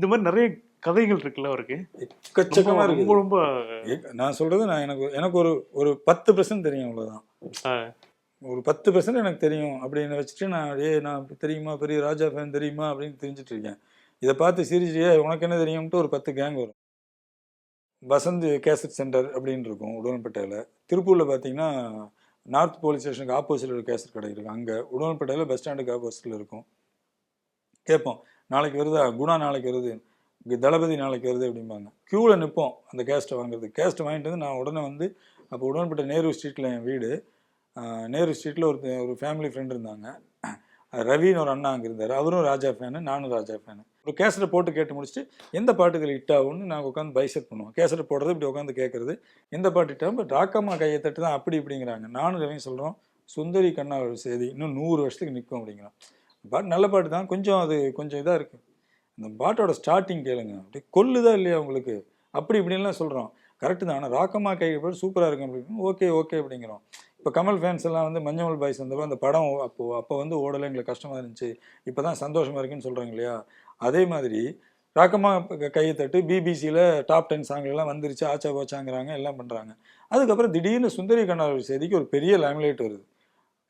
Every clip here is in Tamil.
இந்த மாதிரி நிறைய கதைகள் இருக்குல்ல அவருக்கு? எக்கச்சக்கமா ரொம்ப இருக்கு ரொம்ப ஏ- நான் சொல்றது நான் எனக்கு எனக்கு ஒரு ஒரு பத்து பெர்சன்ட் தெரியும் அவ்வளவுதான். ஒரு பத்து பெர்சன்ட் எனக்கு தெரியும். அப்படின்னு வச்சுட்டு நான் ஏ நான் தெரியுமா? பெரிய ராஜா ஃபேன் தெரியுமா? அப்படின்னு தெரிஞ்சுட்டு இருக்கேன். இதை பார்த்து சிரிச்சியே உனக்கு என்ன தெரியும்ட்டு ஒரு பத்து கேங் வரும். வசந்த் கேசட் சென்டர் அப்படின்னு இருக்கும் உடன்பேட்டையில் திருப்பூரில் பார்த்தீங்கன்னா நார்த் போலீஸ் ஸ்டேஷனுக்கு ஆப்போசிட்டில் ஒரு கேசட் கடை இருக்குது அங்கே உடன்பேட்டையில் பஸ் ஸ்டாண்டுக்கு ஆப்போசிட்டில் இருக்கும். கேட்போம். நாளைக்கு வருதா? குணா நாளைக்கு வருது. தளபதி நாளைக்கு வருது அப்படிம்பாங்க. க்யூவில் நிற்போம் அந்த கேஸ்ட்டை வாங்குறது. கேஸ்ட்டை வாங்கிட்டு வந்து நான் உடனே வந்து அப்போ உடன்பட்ட நேரு ஸ்ட்ரீட்டில் என் வீடு. நேரு ஸ்ட்ரீட்டில் ஒரு ஒரு ஃபேமிலி ஃப்ரெண்ட் இருந்தாங்க. ரவின்னு ஒரு அண்ணா அங்கே இருந்தார். அவரும் ராஜா ஃபேனு நானும் ராஜா ஃபேனு ஒரு கேசட்டை போட்டு கேட்டு முடிச்சுட்டு எந்த பாட்டுகள் ஹிட் ஆகும்னு நாங்கள் உட்காந்து பைசெட் பண்ணுவோம். கேசட்டை போடுறது இப்படி உட்காந்து கேட்குறது எந்த பாட்டு ஹிட் ஆகும் பட் ராக்கம்மா கையை தட்டு தான் அப்படி இப்படிங்கிறாங்க. நானும் ரவியும் சொல்கிறோம் சுந்தரி கண்ணா ஒரு செய்தி இன்னும் நூறு வருஷத்துக்கு நிற்கும் அப்படிங்கிறோம் பாட்டு நல்ல பாட்டு தான். கொஞ்சம் அது கொஞ்சம் இதாக இருக்குது அந்த பாட்டோட ஸ்டார்டிங் கேளுங்க. அப்படி கொல்லுதா இல்லையா உங்களுக்கு? அப்படி இப்படின்லாம் சொல்கிறோம் கரெக்டு தான். ஆனால் ராக்கம்மா கை பாட்டு சூப்பராக இருக்கும் அப்படின்னு ஓகே ஓகே அப்படிங்கிறோம். இப்போ கமல் ஃபேன்ஸ் எல்லாம் வந்து மஞ்சள் பாய்ஸ் வந்தப்போ அந்த படம் அப்போது அப்போ வந்து ஓடலை. எங்களுக்கு கஷ்டமாக இருந்துச்சு. இப்போ தான் சந்தோஷமாக இருக்குன்னு சொல்கிறாங்க இல்லையா? அதே மாதிரி ராக்கமா கையை தட்டு பிபிசியில் டாப் டென் சாங்லாம் வந்துருச்சு. ஆச்சா போச்சாங்கிறாங்க. எல்லாம் பண்ணுறாங்க அதுக்கப்புறம் திடீர்னு சுந்தரி கண்ணார் செய்திக்கு ஒரு பெரிய லேமிலேட் வருது.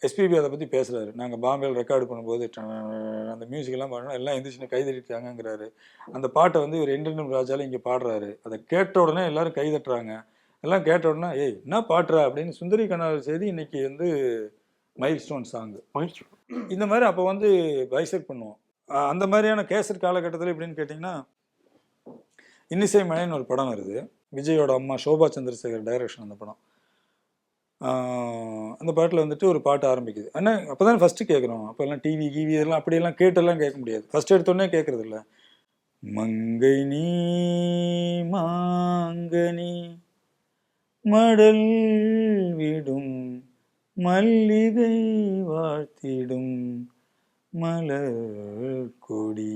எஸ்பிபி அதை பற்றி பேசுகிறாரு நாங்கள் பாம்பேயில் ரெக்கார்டு பண்ணும்போது அந்த மியூசிக் எல்லாம் பண்ணோம் எல்லாம் எந்திரிச்சு கை தட்டிட்டாங்கங்கிறாரு அந்த பாட்டை வந்து இவர் என்டர்னம் ராஜால இங்கே பாடுறாரு. அதை கேட்ட உடனே எல்லாரும் கை தட்டுறாங்க எல்லாம் கேட்ட உடனே ஏய் என்ன பாட்டுறா அப்படின்னு சுந்தரி கண்ணார் செய்தி இன்னைக்கு வந்து மைல் ஸ்டோன் சாங்கு இந்த மாதிரி அப்போ வந்து பைசெக் பண்ணுவோம். அந்த மாதிரியான கேசட் காலகட்டத்தில் எப்படின்னு கேட்டிங்கன்னா இன்னிசை மழைன்னு ஒரு படம் வருது. விஜயோட அம்மா சோபா சந்திரசேகர் டைரக்ஷன் அந்த படம். அந்த பாட்டில் வந்துட்டு ஒரு பாட்டு ஆரம்பிக்குது. ஆனால் அப்போ தான் ஃபஸ்ட்டு கேட்குறோம் அப்போல்லாம் டிவி கிவி இதெல்லாம் அப்படியெல்லாம் கேட்டெல்லாம் கேட்க முடியாது. ஃபஸ்ட் எடுத்தோடனே கேட்குறது இல்லை மங்கை நீ மாங்கனி மடல் விடும் மல்லிகை வாழ்த்திடும் மலர் கொடி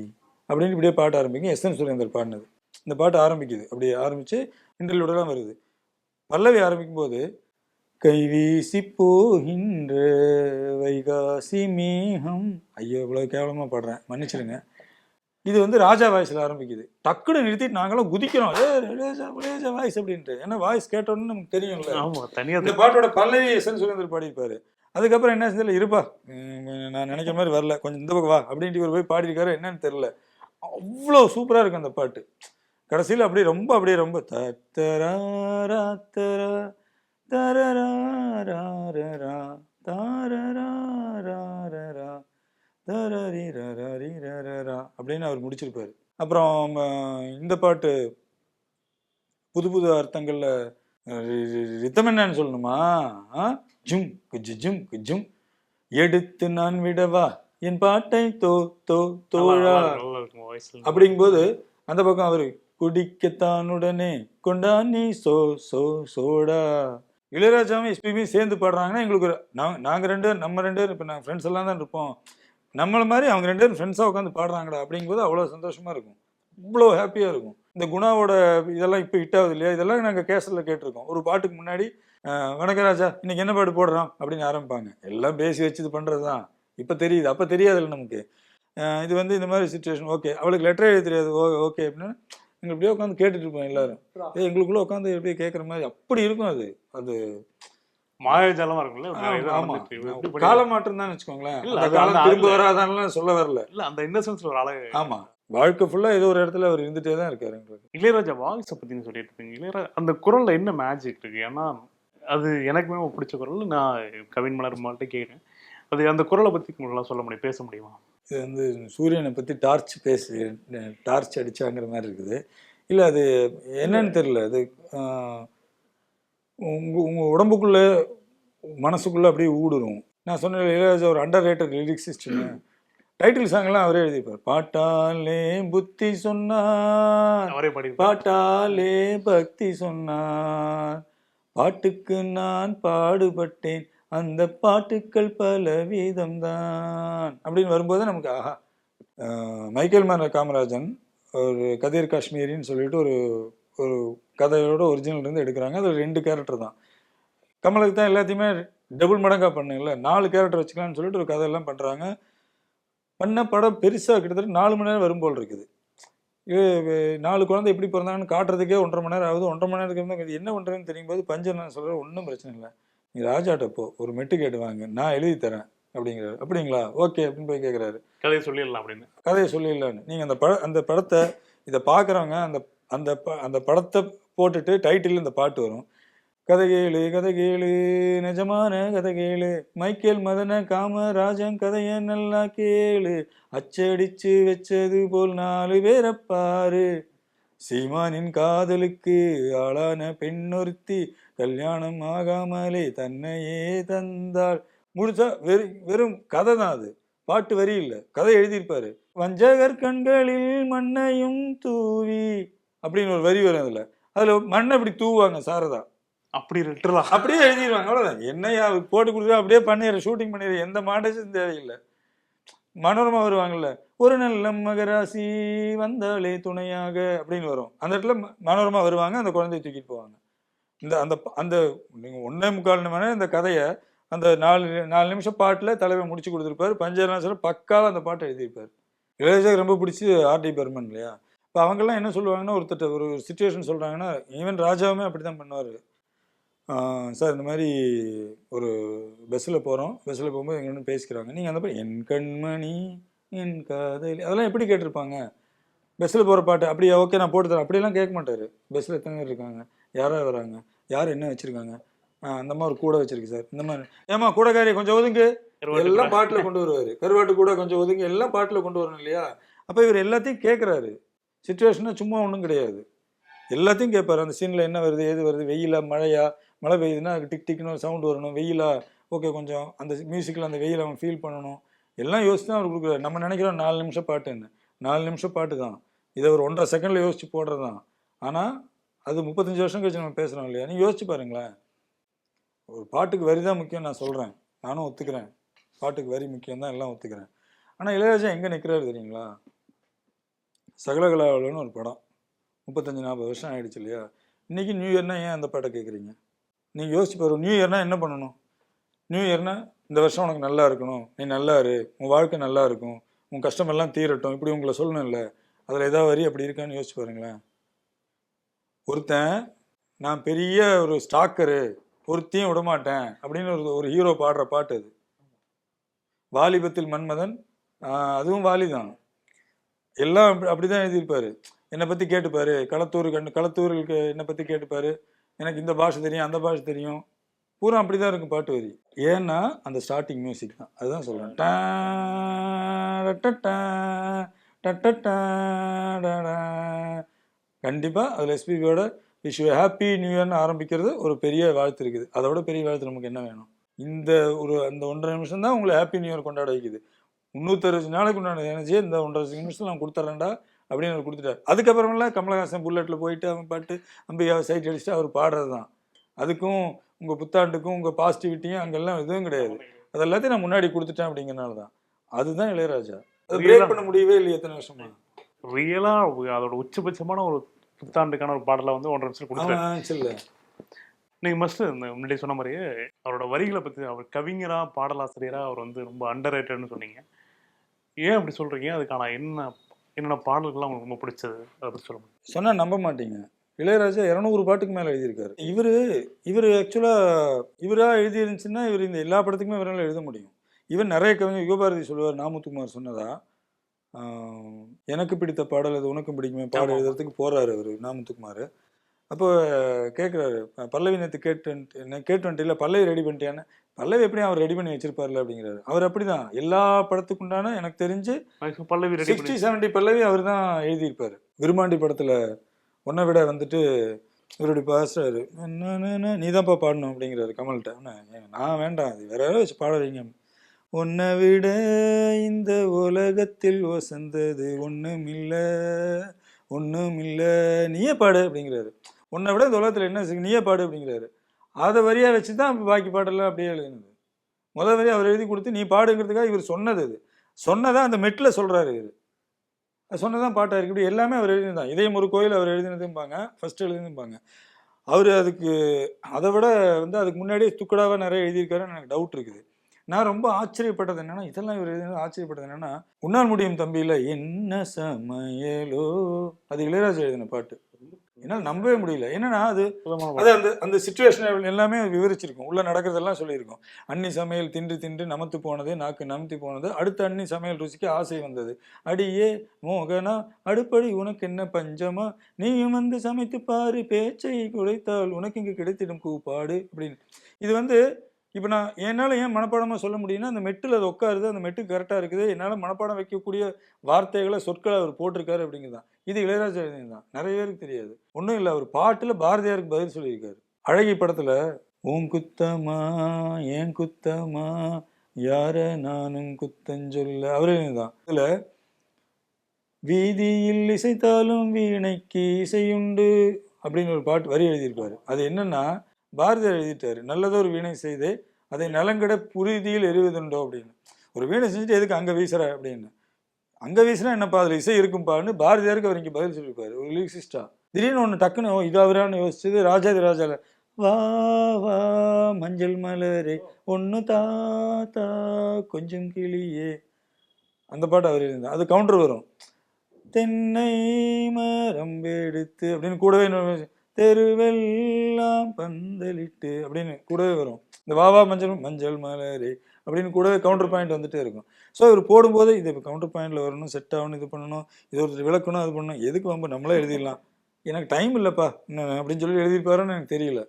அப்படின்னு இப்படியே பாட்டு ஆரம்பிக்கும். எஸ் என் சுரேந்தர் பாடினது. இந்த பாட்டு ஆரம்பிக்குது. அப்படியே ஆரம்பித்து இன்டர்வியூடெல்லாம் வருது. பல்லவி ஆரம்பிக்கும் போது கைவீசி போகின்ற வைகாசி மேகம். ஐயோ இவ்வளோ கேவலமாக பாடுறேன். மன்னிச்சிடுங்க. இது வந்து ராஜா வாய்ஸில் ஆரம்பிக்குது. டக்குன்னு நிறுத்திட்டு நாங்களும் குதிக்கிறோம். ஏ ரேஜா ரேஜா வாய்ஸ் அப்படின்ட்டு. ஏன்னா வாய்ஸ் கேட்டோன்னு நமக்கு தெரியும்ல. ஆமா தனியா இந்த பாட்டோட பல்லவி எஸ் என் சுரேந்தர் பாடியிருப்பாரு. அதுக்கப்புறம் என்ன செஞ்சல இருப்பா நான் நினைக்கிற மாதிரி வரல. கொஞ்சம் இந்த பக்கம் வா அப்படின்ட்டு இவர் போய் பாடியிருக்காரு என்னன்னு தெரியல. அவ்வளோ சூப்பராக இருக்கும் அந்த பாட்டு. கடைசியில் அப்படியே ரொம்ப அப்படியே ரொம்ப தரா தரா தரரா தாரரா தரரிரரரிரரா அப்படின்னு அவர் முடிச்சிருப்பாரு அப்புறம் இந்த பாட்டு புது புது அர்த்தங்கள்ல ரித்தம் என்னன்னு சொல்லணுமா ஜும் குஜு ஜும் குஜும் எடுத்து நான் விடவா என் பாட்டை தோ தோ தோழா அப்படிங்கும் போது அப்படிங்கும்போது அந்த பக்கம் அவரு குடிக்கத்தான் உடனே கொண்டா நீ சோ சோ சோடா இளையராஜாவும் எஸ்பிபியும் சேர்ந்து பாடுறாங்கன்னா எங்களுக்கு ஒரு நாங்க நாங்க ரெண்டு நம்ம ரெண்டு பேரும் இப்போ நாங்கள் ஃப்ரெண்ட்ஸ் எல்லாம் தான் இருப்போம். நம்மளை மாதிரி அவங்க ரெண்டு பேரும் ஃப்ரெண்ட்ஸாக உட்காந்து பாடுறாங்கடா அப்படிங்கும்போது அவ்வளோ சந்தோஷமாக இருக்கும். இவ்வளோ ஹாப்பியாக இருக்கும். இந்த குணாவோட இதெல்லாம் இப்போ ஹிட் ஆகுது இல்லையா? இதெல்லாம் நாங்கள் கேசட்டில் கேட்டிருக்கோம். ஒரு பாட்டுக்கு முன்னாடி அஹ், வணக்கம் ராஜா இன்னைக்கு என்ன பாட்டு போடுறோம்? அப்படின்னு ஆரம்பிப்பாங்க. எல்லாம் பேசி வச்சு இது பண்ணுறது தான் இப்போ தெரியுது. அப்போ தெரியாதுல்ல நமக்கு. இது வந்து இந்த மாதிரி சுச்சுவேஷன் ஓகே. அவளுக்கு லெட்டர் எழுத தெரியாது. ஓ ஓகே அப்படின்னு எங்க இப்படியே உட்காந்து கேட்டுட்டு இருப்போம் எல்லாரும். ஏய், எங்களுக்குள்ள உட்காந்து எப்படியே கேட்குற மாதிரி அப்படி இருக்கும் அது. அது மாயாஜாலமா இருக்கும்ல நிறைய இது ஆமா. நடந்துட்டு இருக்கு. எப்படி பண்ணி- கால மாற்றம் தான் வச்சுக்கோங்களேன். இல்ல, அந்த காலம் திரும்ப வராதான்லாம் சொல்ல வரல. இல்ல அந்த இன்னசென்ஸ்ல ஒரு அழகு. ஆமா. வாழ்க்கை ஃபுல்லா ஏதோ ஒரு இடத்துல அவர் இருந்துட்டே தான் இருக்காரு எங்களுக்கு. இளையராஜா வாய்ஸை பத்தி சொல்லிட்டு இருக்கீங்க இளையராஜா அந்த குரல்ல என்ன மேஜிக் இருக்கு? ஏன்னா அது எனக்குமே பிடிச்ச குரல். நான் கவின் மலர் மாட்டே கேட்குறேன் அது அந்த குரலை பத்தி உங்களால சொல்ல முடியும் பேச முடியுமா? இது வந்து சூரியனை பத்தி டார்ச் பேசி டார்ச் அடிச்சாங்கிற மாதிரி இருக்குது. இல்ல அது என்னன்னு தெரியல. அது ஆஹ், உங்க உங்க உடம்புக்குள்ள மனசுக்குள்ள அப்படியே ஊடுருவும் நான் சொன்ன இளையராஜா ஒரு அண்டர் ரேட்டட் லிரிக்ஸிஸ்ட்னு டைட்டில் சாங்லாம் அவரே எழுதிப்பார். பாட்டாலே புத்தி சொன்னார். பாட்டாலே பக்தி சொன்னார். பாட்டுக்கு நான் பாடுபட்டேன். அந்த பாட்டுக்கள் பல வீதம்தான். அப்படின்னு வரும்போது நமக்கு ஆஹா மைக்கேல் மேன காமராஜன் ஒரு கதிர் காஷ்மீரின்னு சொல்லிட்டு ஒரு ஒரு கதையோட ஒரிஜினல் இருந்து எடுக்கிறாங்க. அது ரெண்டு கேரக்டர் தான். கமலுக்கு தான் எல்லாத்தையுமே டபுள் மடங்கா பண்ணுங்கல்ல நாலு கேரக்டர் வச்சுக்கலாம்னு சொல்லிட்டு ஒரு கதையெல்லாம் பண்ணுறாங்க பண்ண படம் பெருசாக கிட்டத்தட்ட நாலு மணி நேரம் வரும் போல் இருக்குது. இது- நாலு குழந்தை எப்படி பிறந்தாங்கன்னு காட்டுறதுக்கே ஒன்றரை மணி நேரம் ஆகுது. ஒன்றரை மணி நேரத்துக்கு வந்து என்ன பண்ணுறதுன்னு தெரியும் போது பஞ்சர் நான் சொல்கிறேன் ஒன்றும் பிரச்சனை இல்லை. நீ ராஜாட்ட போ ஒரு மெட்டு கேட்டு வாங்க நான் எழுதி தரேன் அப்படிங்கிறாரு. அப்படிங்களா? ஓகே அப்படின்னு போய் கேட்குறாரு கதையை சொல்லிடலாம் அப்படின்னு. கதையை சொல்லிடலான்னு நீங்கள் அந்த பட அந்த படத்தை இதை பார்க்குறவங்க அந்த அந்த ப- அந்த படத்தை போட்டுட்டு டைட்டில் இந்த பாட்டு வரும். கதை கேளு கதை கேளு நிஜமான கதை கேளு. மைக்கேல் மதன காமராஜன் கதைய நல்லா கேளு. அச்சடிச்சு வச்சது போல் நாலு பேரை பாரு. சீமானின் காதலுக்கு ஆளான பெண்ணொருத்தி கல்யாணம் ஆகாமலே தன்னையே தந்தாள். முழுசா வெறும் வெறும் கதை தான் அது. பாட்டு வரி இல்லை. கதை எழுதியிருப்பாரு. வஞ்சகர் கண்களில் மண்ணையும் தூவி அப்படின்னு ஒரு வரி வரும் அதுல. அதுல மண்ணை இப்படி தூவாங்க சாரதா. அப்படி லிட்டரலா அப்படியே எழுதிடுவாங்க அவ்வளவுதான். என்னையா போட்டு கொடுக்குறா? அப்படியே பண்ணிடுற. ஷூட்டிங் பண்ணிடுற. எந்த மாடேஜும் தேவையில்லை. மனோரமா வருவாங்கல்ல. ஒரு நல்ல மகராசி வந்தாலே துணையாக அப்படின்னு வரும். அந்த இடத்துல மனோரமா வருவாங்க. அந்த குழந்தைய தூக்கிட்டு போவாங்க. இந்த அந்த அந்த நீங்கள் ஒன்றே முக்கால் மணி இந்த கதையை அந்த நாலு நாலு நிமிஷம் பாட்டில் தலைவர் முடிச்சு கொடுத்துருப்பாரு. பஞ்சநாசரம் பக்காவாக அந்த பாட்டை எழுதியிருப்பாரு. இளையராஜாக்கு ரொம்ப பிடிச்சி ஆர்டி பர்மன் இல்லையா? இப்போ அவங்கெல்லாம் என்ன சொல்லுவாங்கன்னா ஒருத்தட்ட ஒரு சுச்சுவேஷன் சொல்கிறாங்கன்னா ஈவன் ராஜாவுமே அப்படி தான் பண்ணுவார் சார் இந்த மாதிரி ஒரு பஸ்ஸில் போகிறோம் பஸ்ஸில் போகும்போது எங்கன்னு பேசிக்கிறாங்க. நீங்கள் அந்த பாட்டு என் கண்மணி என் கதை அதெல்லாம் எப்படி கேட்டிருப்பாங்க? பஸ்ஸில் போகிற பாட்டு அப்படியே ஓகே நான் போட்டு தரேன் அப்படியெல்லாம் கேட்க மாட்டார். பஸ்ஸில் எத்தனை பேர் இருக்காங்க? யாராவது வராங்க? யார் என்ன வச்சுருக்காங்க? அந்த மாதிரி ஒரு கூட வச்சிருக்கு சார். இந்த மாதிரி. ஏமா கூடக்காரி கொஞ்சம் ஒதுங்கு. எல்லாம் பாட்டில் கொண்டு வருவார். கருவாட்டு கூட கொஞ்சம் ஒதுங்கி எல்லாம் பாட்டில் கொண்டு வரணும் இல்லையா? அப்போ இவர் எல்லாத்தையும் கேட்குறாரு சுச்சுவேஷனா சும்மா ஒன்றும் கிடையாது. எல்லாத்தையும் கேட்பாரு அந்த சீனில் என்ன வருது ஏது வருது வெயிலா மழையா? மழை பெய்யுதுன்னா அதுக்கு டிக் டிக்னு சவுண்ட் வரணும். வெயிலா ஓகே கொஞ்சம் அந்த மியூசிக்கில் அந்த வெயில் அவன் ஃபீல் பண்ணணும். எல்லாம் யோசிச்சு தான் அவர் கொடுக்குறாரு. நம்ம நினைக்கிறோம் நாலு நிமிஷம் பாட்டுன்னு. நாலு நிமிஷம் பாட்டு தான். இதை ஒரு ஒன்றரை செகண்டில் யோசிச்சு போடுறது தான் ஆனால் அது முப்பத்தஞ்சு வருஷம் கழிச்சு நம்ம பேசுகிறோம் இல்லையா? நீ யோசிச்சு பாருங்களேன். ஒரு பாட்டுக்கு வரி தான் முக்கியம் நான் சொல்கிறேன் நானும் ஒத்துக்கிறேன். பாட்டுக்கு வரி முக்கியம் தான் எல்லாம் ஒத்துக்கிறேன். ஆனால் இளையராஜா எங்கே நிற்கிறாரு தெரியுங்களா? சகலகலாவலன்னு ஒரு படம். முப்பத்தஞ்சு நாற்பது வருஷம் ஆகிடுச்சு இல்லையா? இன்னைக்கு நியூ இயர்னால் ஏன் அந்த பாட்டை கேட்குறீங்க நீங்கள் யோசிச்சு பாரு நியூ இயர்னா என்ன பண்ணணும்? நியூ இயர்னால் இந்த வருஷம் உனக்கு நல்லா இருக்கணும் நீ நல்லா இரு உன் வாழ்க்கை நல்லா இருக்கும் உன் கஷ்டமெல்லாம் தீரட்டும் இப்படி உங்களை சொல்லணும்ல. அதில் ஏதாவது வரி அப்படி இருக்கான்னு யோசிச்சு பாருங்களேன். ஒருத்தன் நான் பெரிய ஒரு ஸ்டாக்கரு ஒருத்தையும் விட மாட்டேன் அப்படின்னு ஒரு ஒரு ஹீரோ பாடுற பாட்டு அது. வாலிபத்தில் மன்மதன் அதுவும் வாலி தான். எல்லாம் அப்படி அப்படி தான் எழுதியிருப்பாரு. என்னை பற்றி கேட்டுப்பார். களத்தூர் கண் களத்தூருக்கு என்னை பற்றி கேட்டுப்பார். எனக்கு இந்த பாஷை தெரியும் அந்த பாஷை தெரியும். பூரா அப்படிதான் இருக்கும் பாட்டு வரி. ஏன்னா அந்த ஸ்டார்டிங் மியூசிக் தான். அதுதான் சொல்கிறேன் டா, டட்ட டட்டட்டா, டடா. கண்டிப்பா அதுல எஸ்பிபியோட விஷ் ஹாப்பி நியூ இயர்னு ஆரம்பிக்கிறது ஒரு பெரிய வாழ்த்து இருக்குது. அதை விட பெரிய வாழ்த்து நமக்கு என்ன வேணும்? இந்த ஒரு அந்த ஒன்றரை நிமிஷம் தான் உங்களை ஹாப்பி நியூ இயர் கொண்டாட வைக்குது. முந்நூற்றறுபது நாளைக்கு உண்டான எனர்ஜியை இந்த ஒன்றரை நிமிஷத்தில் நான் கொடுத்துட்றேன்டா அப்படின்னு அவர் கொடுத்துட்டார். அதுக்கப்புறமெல்லாம் கமலஹாசன் புல்லட்டில் போயிட்டு அவன் பாட்டு அம்பிகாவை சைட் அடிச்சுட்டு அவர் பாடுறது தான். அதுக்கும் உங்கள் புத்தாண்டுக்கும் உங்கள் பாசிட்டிவிட்டியும் அங்கெல்லாம் எதுவும் கிடையாது. அது எல்லாத்தையும் நான் முன்னாடி கொடுத்துட்டேன் அப்படிங்கிறனால தான். அதுதான் இளையராஜா. அது பிரேக் பண்ண முடியவே இல்லை எத்தனை வருஷமா? ரியலா அதோட உச்சபட்சமான ஒரு புத்தாண்டுக்கான ஒரு பாடலை வந்து ஒன்றரை நிமிஷம் கொடுத்துருக்காரு அவன் சில்ல நீங்க மஸ்ட் இந்த முன்னாடி சொன்ன மாதிரியே அவரோட வரிகளை பத்தி அவர் கவிஞரா பாடலாசிரியரா அவர் வந்து ரொம்ப அண்டர் சொன்னீங்க. ஏன் அப்படி சொல்றீங்க? அதுக்கான என்ன என்னென்ன பாடல்கள்லாம் உங்களுக்கு ரொம்ப பிடிச்சது? அதை பத்தி சொல்ல முடியும் சொன்னா நம்ப மாட்டீங்க. இளையராஜா இரநூறு பாட்டுக்கு மேல எழுதியிருக்காரு. இவரு இவர் ஆக்சுவலா இவரா எழுதி இருந்துச்சுன்னா இவர் இந்த எல்லா படத்துக்குமே இவரால் எழுத முடியும். இவன் நிறைய கவிஞர் யுகபாரதி சொல்லுவார் நாமுத்துக்குமார் சொன்னதா? எனக்கு பிடித்த பாடல் அது உனக்கும் பிடிக்குமே? பாடல். எழுதுறதுக்கு போறாரு அவர் நாமுத்துக்குமார். அப்போ கேட்குறாரு பல்லவி நேற்று கேட்டு கேட்டு வந்துட்டு பல்லவி ரெடி பண்ணிட்டியான்னு? பல்லவி எப்படி அவர் ரெடி பண்ணி வச்சிருப்பார்ல அப்படிங்கிறாரு. அவர் அப்படிதான். எல்லா படத்துக்குண்டான எனக்கு தெரிஞ்சு பல்லவி சிக்ஸ்டி செவன்டி பல்லவி அவர் தான் எழுதியிருப்பாரு. விருமாண்டி படத்துல உன்னை விட வந்துட்டு இவருடைய பாஸ்டர் நீ தான்ப்பா பாடணும் அப்படிங்கிறாரு கமல்கிட்ட. அவனை, "ஏங்க, நான் வேண்டாம் அது வேற யாராவது வச்சு பாட வைங்க உன்னை விட இந்த உலகத்தில் வசந்தது ஒன்றுமில்ல இல்ல நீயே பாடு அப்படிங்கிறாரு. உன்னை விட இந்த உலகத்தில் என்ன நீயே பாடு அப்படிங்கிறாரு. அதை வரியாக வச்சு தான் பாக்கி பாடலாம் அப்படியே எழுதினது. முதல் வரி அவர் எழுதி கொடுத்து நீ பாடுங்கிறதுக்காக இவர் சொன்னது அது. சொன்னதான் அந்த மெட்டில் சொல்கிறாரு இவர். சொன்னதான் பாட்டாக இருக்கு. இப்படி எல்லாமே அவர் எழுதினதான் இதயம் ஒரு கோயில் அவர் எழுதினதும்பாங்க ஃபர்ஸ்ட் எழுதினதும்பாங்க. அவர் அதுக்கு அதை விட வந்து அதுக்கு முன்னாடியே துக்கடாவாக நிறைய எழுதியிருக்காருன்னு எனக்கு டவுட் இருக்குது. நான் ரொம்ப ஆச்சரியப்பட்டது என்னன்னா இதெல்லாம் இவர் ஆச்சரியப்பட்டது என்னன்னா உன்னால் முடியும் தம்பியில என்ன சமையலோ? அது இளையராஜா எழுதின பாட்டு. என்னால் நம்பவே முடியல. என்னன்னா அது அது அந்த அந்த சுச்சுவேஷன் எல்லாமே விவரிச்சிருக்கும். உள்ள நடக்கிறதெல்லாம் சொல்லியிருக்கும். அன்னி சமையல் தின்று தின்று நமத்து போனது நாக்கு நமுத்தி போனது அடுத்த அன்னி சமையல் ருசிக்கு ஆசை வந்தது. அடியே மோகனா அடுப்படி உனக்கு என்ன பஞ்சமா? நீயும் வந்து சமைத்து பாரு பேச்சை குறைத்தால் உனக்கு இங்கு கிடைத்திடும் கூப்பாடு அப்படின்னு. இது வந்து இப்போ நான் என்னால் ஏன் மனப்பாடமாக சொல்ல முடியும்னா அந்த மெட்டில் அது உட்காருது அந்த மெட்டு கரெக்டாக இருக்குது. என்னால் மனப்பாடம் வைக்கக்கூடிய வார்த்தைகளை சொற்களை அவர் போட்டிருக்காரு அப்படிங்கிறதான் இது இளையராஜா தான். நிறைய பேருக்கு தெரியாது. ஒன்றும் இல்லை அவர் பாட்டில் பாரதியாருக்கு பதில் சொல்லியிருக்காரு. அழகி படத்தில் உன் குத்தமா ஏன் குத்தமா யார நானும் குத்தஞ்சொல்ல அவரே தான். இதில் வீதியில் இசைத்தாலும் வீணைக்கு இசையுண்டு அப்படின்னு ஒரு பாட்டு வரி எழுதியிருப்பாரு. அது என்னன்னா பாரதியார் எழுதிட்டாரு நல்லதொரு வீணை செய்து அதை நலங்கட புரிதியில் எறிவதுண்டோ அப்படின்னு. ஒரு வீணை செஞ்சுட்டு எதுக்கு அங்கே வீசுற அப்படின்னு. அங்கே வீசுனா என்னப்பா அதில் இசை இருக்கும்பான்னு பாரதியாருக்கு அவர் இங்கே பதில் சொல்லியிருப்பாரு ஒரு லிரிக்ஸிஸ்டா திடீர்னு ஒன்று டக்குன்னு ஓ, இது அவரான்னு யோசிச்சது ராஜாதி ராஜால வா வா மஞ்சள் மலரே ஒன்று தாத்தா கொஞ்சம் கிளியே. அந்த பாட்டு அவர் எழுதினார். அது கவுண்டர் வரும். தென்னை மரம் எடுத்து அப்படின்னு கூடவே தெருவெல்லாம் பந்தலிட்டு அப்படின்னு கூடவே வரும். இந்த வாவா மஞ்சள் மஞ்சள் மலரே அப்படின்னு கூடவே கவுண்டர் பாயிண்ட் வந்துட்டே இருக்கும். ஸோ இவர் போடும்போது இது இப்போ கவுண்டர் பாயிண்ட்ல வரணும் செட் ஆகணும் இது பண்ணணும் இது ஒருத்தர் விளக்கணும் அது பண்ணணும் எதுக்கு வம்பு நம்மளே எழுதிடலாம். எனக்கு டைம் இல்லைப்பா என்ன அப்படின்னு சொல்லி எழுதியிருப்பாருன்னு எனக்கு தெரியல.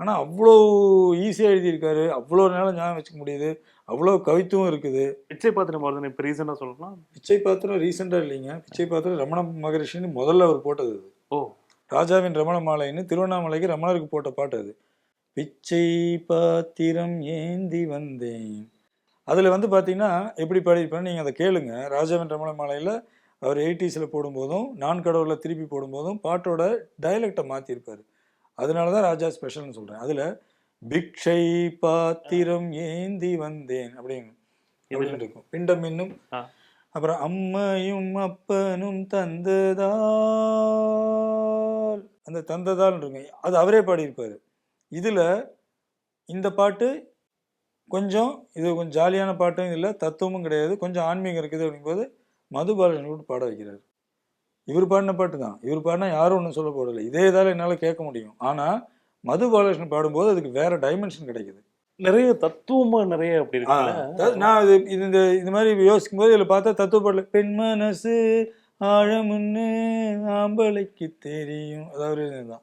ஆனால் அவ்வளோ ஈஸியாக எழுதியிருக்காரு அவ்வளோ நேரம் ஞாபகம் வச்சுக்க முடியுது அவ்வளோ கவித்துவம் இருக்குது. பிச்சை பாத்திரம் வருதுன்னு இப்போ ரீசெண்டாக சொல்லலாம் பிச்சை பாத்திரம் ரீசெண்டாக இல்லைங்க. பிச்சை பாத்திரம் ரமண மகரிஷின்னு முதல்ல அவர் போட்டது ஓ. ராஜாவின் ரமண மாலைன்னு திருவண்ணாமலைக்கு ரமணருக்கு போட்ட பாட்டு அது. பிச்சை பாத்திரம் ஏந்தி வந்தேன். அதில் வந்து பார்த்தீங்கன்னா எப்படி பாடியிருப்பேன்னு நீங்கள் அதை கேளுங்க. ராஜாவின் ரமண மாலையில் அவர் எயிட்டிஸில் போடும்போதும் நான் கடவுளில் திருப்பி போடும்போதும் பாட்டோட டைலக்டை மாற்றிருப்பார் அதனால தான் ராஜா ஸ்பெஷல்னு சொல்கிறேன் அதில் பிக்ஷை பாத்திரம் ஏந்தி வந்தேன் அப்படின்னு அப்படின்னு இருக்கும். பிண்டம் இன்னும். அப்புறம் அம்மையும் அப்பனும் தந்ததால் அந்த தந்ததால் இருக்குங்க அது அவரே பாடியிருப்பாரு. இதுல இந்த பாட்டு கொஞ்சம் இது கொஞ்சம் ஜாலியான பாட்டும் இல்லை தத்துவமும் கிடையாது. கொஞ்சம் ஆன்மீகம் இருக்குது அப்படிங்கும்போது மதுபாலன் கூட பாட வைக்கிறாரு. இவர் பாடின பாட்டு தான். இவர் பாடினா யாரும் ஒன்றும் சொல்ல போறதில்லை இதே இதால என்னால் கேட்க முடியும். ஆனால் மது பாலகிருஷ்ணன் பாடும்போது அதுக்கு வேற டைமென்ஷன் கிடைக்குது. நிறைய தத்துவமா நிறைய அப்படி நான் இது இது இந்த இந்த மாதிரி யோசிக்கும் போது இதில் பார்த்தா தத்துவ பாடல பெண் மனசு ஆழமுன்னு ஆம்பளைக்கு தெரியும். அதாவது இதுதான்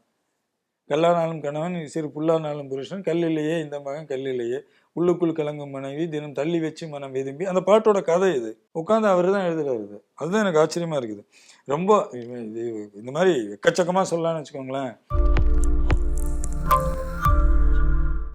கல்லானாலும் கணவன் சிறு புல்லானாலும் புருஷன் கல்லிலேயே இந்த மகன் கல்லிலேயே. உள்ளுக்குள் கலங்கும் மனைவி தினம் தள்ளி வச்சு மனம் விரும்பி. அந்த பாட்டோட கதை இது. உட்காந்து அவர் தான் எழுதுறாரு இது. அதுதான் எனக்கு ஆச்சரியமா இருக்குது. ரொம்ப இது- இந்த மாதிரி எக்கச்சக்கமா சொல்லலாம்னு வச்சுக்கோங்களேன்.